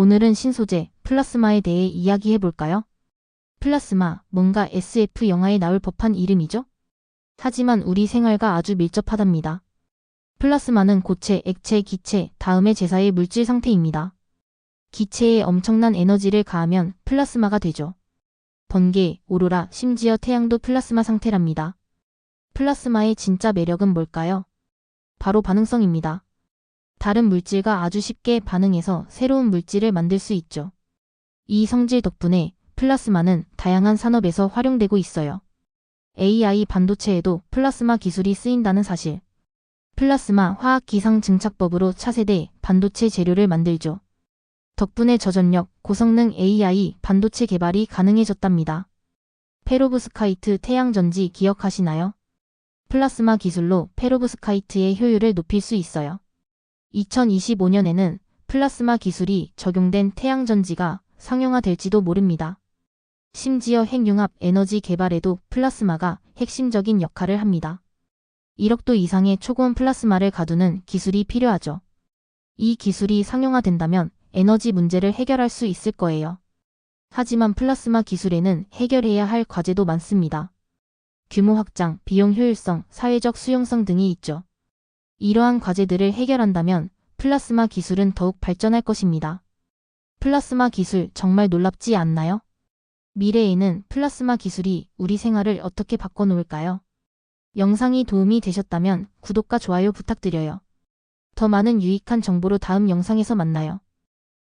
오늘은 신소재, 플라스마에 대해 이야기해 볼까요? 플라스마, 뭔가 SF 영화에 나올 법한 이름이죠? 하지만 우리 생활과 아주 밀접하답니다. 플라스마는 고체, 액체, 기체, 다음의 제사의 물질 상태입니다. 기체에 엄청난 에너지를 가하면 플라스마가 되죠. 번개, 오로라, 심지어 태양도 플라스마 상태랍니다. 플라스마의 진짜 매력은 뭘까요? 바로 반응성입니다. 다른 물질과 아주 쉽게 반응해서 새로운 물질을 만들 수 있죠. 이 성질 덕분에 플라스마는 다양한 산업에서 활용되고 있어요. AI 반도체에도 플라스마 기술이 쓰인다는 사실. 플라스마 화학 기상 증착법으로 차세대 반도체 재료를 만들죠. 덕분에 저전력, 고성능 AI 반도체 개발이 가능해졌답니다. 페로브스카이트 태양전지 기억하시나요? 플라스마 기술로 페로브스카이트의 효율을 높일 수 있어요. 2025년에는 플라스마 기술이 적용된 태양전지가 상용화될지도 모릅니다. 심지어 핵융합 에너지 개발에도 플라스마가 핵심적인 역할을 합니다. 1억도 이상의 초고온 플라스마를 가두는 기술이 필요하죠. 이 기술이 상용화된다면 에너지 문제를 해결할 수 있을 거예요. 하지만 플라스마 기술에는 해결해야 할 과제도 많습니다. 규모 확장, 비용 효율성, 사회적 수용성 등이 있죠. 이러한 과제들을 해결한다면 플라스마 기술은 더욱 발전할 것입니다. 플라스마 기술 정말 놀랍지 않나요? 미래에는 플라스마 기술이 우리 생활을 어떻게 바꿔놓을까요? 영상이 도움이 되셨다면 구독과 좋아요 부탁드려요. 더 많은 유익한 정보로 다음 영상에서 만나요.